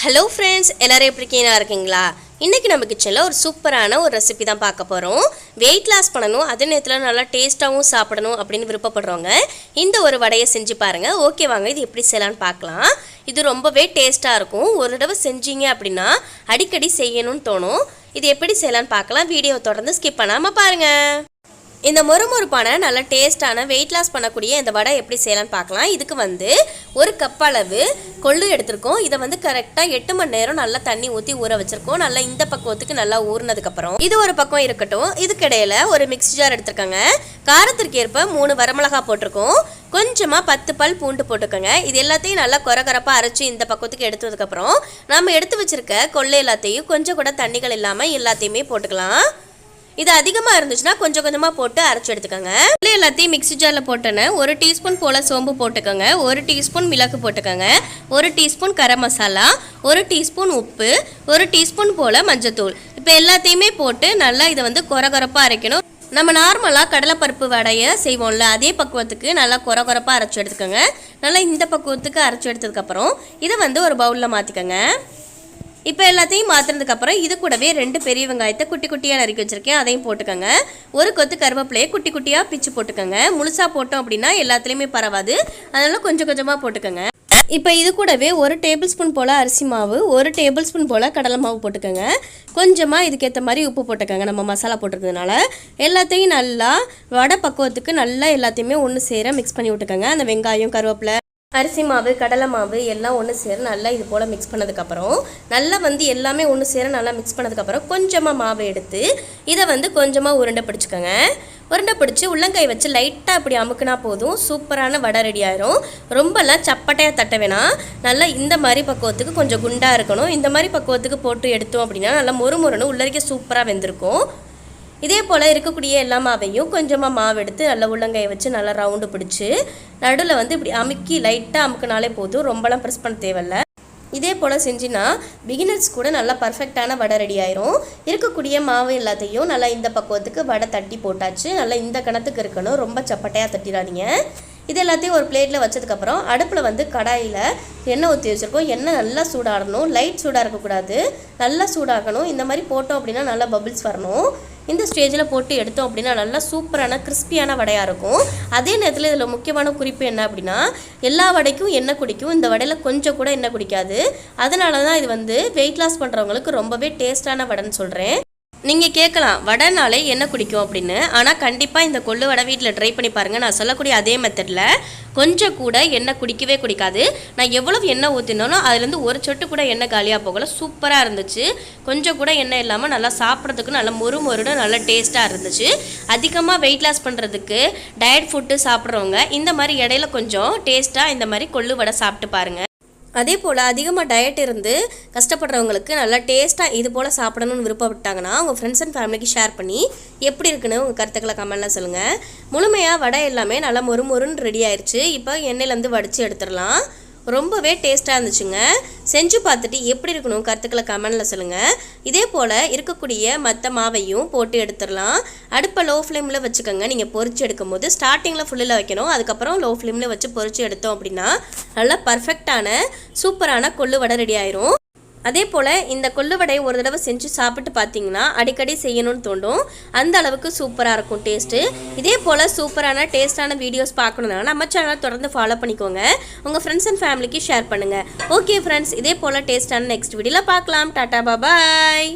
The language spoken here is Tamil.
ஹலோ ஃப்ரெண்ட்ஸ் எல்லோரும் எப்படி இருக்கீங்களா இருக்கீங்களா? இன்றைக்கி நம்ம கிச்சனில் ஒரு சூப்பரான ஒரு ரெசிபி தான் பார்க்க போகிறோம் வெயிட் லாஸ் பண்ணணும் அதே நேரத்தில் நல்லா டேஸ்ட்டாகவும் சாப்பிடணும் அப்படின்னு விருப்பப்படுறவங்க இந்த ஒரு வடையை செஞ்சு பாருங்கள் ஓகே வாங்க இது எப்படி செய்யலான்னு பார்க்கலாம். இது ரொம்பவே டேஸ்ட்டாக இருக்கும். ஒரு தடவை செஞ்சீங்க அப்படின்னா அடிக்கடி செய்யணும்னு தோணும். இது எப்படி செய்யலான்னு பார்க்கலாம். வீடியோ தொடர்ந்து ஸ்கிப் பண்ணாமல் பாருங்கள் இந்த மொறுமொறுப்பான நல்ல டேஸ்டான வெயிட் லாஸ் பண்ணக்கூடிய இந்த வடை எப்படி செய்யலாம்னு பார்க்கலாம். இதுக்கு வந்து ஒரு கப் அளவு கொள்ளு எடுத்திருக்கோம். இதை வந்து கரெக்டாக எட்டு மணி நேரம் நல்லா தண்ணி ஊற்றி ஊற வச்சிருக்கோம். நல்லா இந்த பக்குவத்துக்கு நல்லா ஊறினதுக்கப்புறம். இது ஒரு பக்கம் இருக்கட்டும். இதுக்கிடையில் ஒரு மிக்ஸி ஜார் எடுத்திருக்காங்க. காரத்திற்கு ஏற்ப மூணு வரமிளகா போட்டிருக்கோம். கொஞ்சமாக பத்து பல் பூண்டு போட்டுக்கோங்க இது எல்லாத்தையும் நல்லா குறகுறப்பாக அரைச்சி இந்த பக்கத்துக்கு எடுத்ததுக்கப்புறம் நம்ம எடுத்து வச்சிருக்க கொள்ளை எல்லாத்தையும் கொஞ்சம் கூட தண்ணிகள் இல்லாமல் எல்லாத்தையுமே போட்டுக்கலாம். இது அதிகமாக இருந்துச்சுன்னா கொஞ்சம் கொஞ்சமாக போட்டு அரைச்சி எடுத்துக்கோங்க. இல்லை எல்லாத்தையும் மிக்ஸி ஜாரில் போட்டேன்னு ஒரு டீஸ்பூன் போல் சோம்பு போட்டுக்கோங்க ஒரு டீஸ்பூன் மிளகு போட்டுக்கோங்க ஒரு டீஸ்பூன் கரம் மசாலா ஒரு டீஸ்பூன் உப்பு ஒரு டீஸ்பூன் போல் மஞ்சத்தூள். இப்போ எல்லாத்தையுமே போட்டு நல்லா இதை வந்து குறகுறப்பாக அரைக்கணும். நம்ம நார்மலாக கடலைப்பருப்பு வடையை செய்வோம்ல அதே பக்குவத்துக்கு நல்லா கொரகொரப்பாக அரைச்சி எடுத்துக்கோங்க. நல்லா இந்த பக்குவத்துக்கு அரைச்சி எடுத்ததுக்கப்புறம் இதை வந்து ஒரு பவுலில் மாற்றிக்கோங்க இப்போ எல்லாத்தையும் மாற்றினதுக்கப்புறம் இது கூடவே ரெண்டு பெரிய வெங்காயத்தை குட்டி குட்டியாக நறுக்கி வச்சுருக்கேன். அதையும் போட்டுக்கோங்க. ஒரு கொத்து கருவேப்பிலையை குட்டி குட்டியாக பிச்சு போட்டுக்கோங்க. முழுசாக போட்டோம் அப்படின்னா எல்லாத்துலேயுமே பரவாது. அதனால கொஞ்சம் கொஞ்சமாக போட்டுக்கோங்க. இப்போ இது கூடவே ஒரு டேபிள் ஸ்பூன் போல் அரிசி மாவு ஒரு டேபிள் ஸ்பூன் போல் கடலை மாவு போட்டுக்கோங்க. கொஞ்சமாக இதுக்கேற்ற மாதிரி உப்பு போட்டுக்கோங்க நம்ம மசாலா போட்டிருக்கிறதுனால எல்லாத்தையும் நல்லா வடை பக்குவத்துக்கு நல்லா எல்லாத்தையுமே ஒன்று சேர மிக்ஸ் பண்ணி விட்டுக்கோங்க. அந்த வெங்காயம் கருவேப்பிலை அரிசி மாவு கடலை மாவு எல்லாம் ஒன்று சேர நல்லா இது போல் மிக்ஸ் பண்ணதுக்கப்புறம் நல்லா வந்து எல்லாமே ஒன்று சேர நல்லா மிக்ஸ் பண்ணதுக்கப்புறம் கொஞ்சமாக மாவு எடுத்து இதை வந்து கொஞ்சமாக உருண்டை பிடிச்சிக்கோங்க. உருண்டை பிடிச்சி உள்ளங்கை வச்சு லைட்டாக அப்படி அமுக்குனா போதும். சூப்பரான வடை ரெடி ஆயிரும். ரொம்பலாம் சப்பட்டையாக தட்ட வேணாம். நல்லா இந்த மாதிரி பக்குவத்துக்கு கொஞ்சம் குண்டாக இருக்கணும். இந்த மாதிரி பக்குவத்துக்கு போட்டு எடுத்தோம் அப்படின்னா நல்லா மொறு மொறுன்னு உள்ளறிக்க சூப்பராக வெந்திருக்கும். இதே போல் இருக்கக்கூடிய எல்லா மாவையும் கொஞ்சமாக மாவு எடுத்து நல்லா உள்ளங்கையை வச்சு நல்லா ரவுண்டு பிடிச்சி நடுவில் வந்து இப்படி அமுக்கி லைட்டாக அமுக்கினாலே போதும். ரொம்பலாம் ப்ரெஸ் பண்ண தேவையில்ல. இதே போல் செஞ்சினா பிகினர்ஸ் கூட நல்லா பர்ஃபெக்டான வடை ரெடி ஆயிரும். இருக்கக்கூடிய மாவு எல்லாத்தையும் நல்லா இந்த பக்குவத்துக்கு வடை தட்டி போட்டாச்சு. நல்லா இந்த கணத்துக்கு இருக்கணும். ரொம்ப சப்பட்டையாக தட்டிடாதீங்க. இது எல்லாத்தையும் ஒரு பிளேட்டில் வச்சதுக்கப்புறம் அடுப்பில் வந்து கடாயில் எண்ணெய் ஊற்றி வச்சுருக்கோம். எண்ணெய் நல்லா சூடாகணும் லைட் சூடாக இருக்கக்கூடாது. நல்லா சூடாகணும் இந்த மாதிரி போட்டோம் அப்படின்னா நல்லா பபிள்ஸ் வரணும். இந்த ஸ்டேஜில் போட்டு எடுத்தோம் அப்படின்னா நல்லா சூப்பரான கிறிஸ்பியான வடையாக இருக்கும். அதே நேரத்தில் இதில் முக்கியமான குறிப்பு என்ன அப்படின்னா எல்லா வடைக்கும் எண்ணெய் குடிக்கும். இந்த வடையில் கொஞ்சம் கூட எண்ணெய் குடிக்காது. அதனால தான் இது வந்து வெயிட் லாஸ் பண்ணுறவங்களுக்கு ரொம்பவே டேஸ்ட்டான வடைன்னு சொல்கிறேன் நீங்கள் கேட்கலாம் வடைனாலே என்ன குடிக்கும் அப்படின்னு. ஆனால் கண்டிப்பாக இந்த கொள்ளு வடை வீட்டில் ட்ரை பண்ணி பாருங்கள் நான் சொல்லக்கூடிய அதே மெத்தடில் கொஞ்சம் கூட எண்ணெய் குடிக்கவே குடிக்காது. நான் எவ்வளவு எண்ணெய் ஊற்றினாலும் அதுலேருந்து ஒரு சொட்டு கூட எண்ணெய் காலியாக போகல. சூப்பராக இருந்துச்சு. கொஞ்சம் கூட எண்ணெய் இல்லாமல் நல்லா சாப்பிட்றதுக்கு நல்லா மொறு மொருட நல்லா டேஸ்ட்டாக இருந்துச்சு. அதிகமாக வெயிட் லாஸ் பண்ணுறதுக்கு டயட் ஃபுட்டு சாப்பிட்றவங்க இந்த மாதிரி இடையில கொஞ்சம் டேஸ்ட்டாக இந்த மாதிரி கொள்ளு வடை சாப்பிட்டு பாருங்கள் அதே போல் அதிகமாக டயட் இருந்து கஷ்டப்படுறவங்களுக்கு நல்லா டேஸ்ட்டாக இது போல் சாப்பிடணும்னு விருப்பப்பட்டாங்கன்னா உங்கள் ஃப்ரெண்ட்ஸ் அண்ட் ஃபேமிலிக்கு ஷேர் பண்ணி எப்படி இருக்குன்னு உங்கள் கருத்துக்களை கமெண்ட்லாம் சொல்லுங்கள் முழுமையாக வடை எல்லாமே நல்லா மொறு மொறுன்னு ரெடி ஆயிடுச்சு இப்போ எண்ணெயிலேருந்து வடித்து எடுத்துடலாம். ரொம்பவே டேஸ்ட்டாக இருந்துச்சுங்க. செஞ்சு பார்த்துட்டு எப்படி இருக்கணும் கருத்துக்களை கமெண்டில் சொல்லுங்கள் இதே போல் இருக்கக்கூடிய மற்ற மாவையும் போட்டு எடுத்துடலாம். அடுப்பை லோ ஃப்ளேமில் வச்சுக்கோங்க நீங்கள் பொறிச்சு எடுக்கும் போது ஸ்டார்டிங்கில் ஃபுல்லில் வைக்கணும். அதுக்கப்புறம் லோ ஃப்ளேமில் வச்சு பொறிச்சு எடுத்தோம் அப்படின்னா நல்லா பர்ஃபெக்டான சூப்பரான கொள்ளு வடை ரெடி ஆயிரும். அதே போல் இந்த கொள்ளுவடை ஒரு தடவை செஞ்சு சாப்பிட்டு பார்த்தீங்கன்னா அடிக்கடி செய்யணும்னு தோண்டும் அந்த அளவுக்கு சூப்பராக இருக்கும் டேஸ்ட்டு. இதே போல் சூப்பரான டேஸ்டான வீடியோஸ் பார்க்கணுன்னா நம்ம சேனலை தொடர்ந்து ஃபாலோ பண்ணிக்கோங்க. உங்கள் ஃப்ரெண்ட்ஸ் அண்ட் ஃபேமிலிக்கு ஷேர் பண்ணுங்கள் ஓகே ஃப்ரெண்ட்ஸ் இதே போல் டேஸ்ட்டான நெக்ஸ்ட் வீடியோவில் பார்க்கலாம் டாட்டா பாபாய்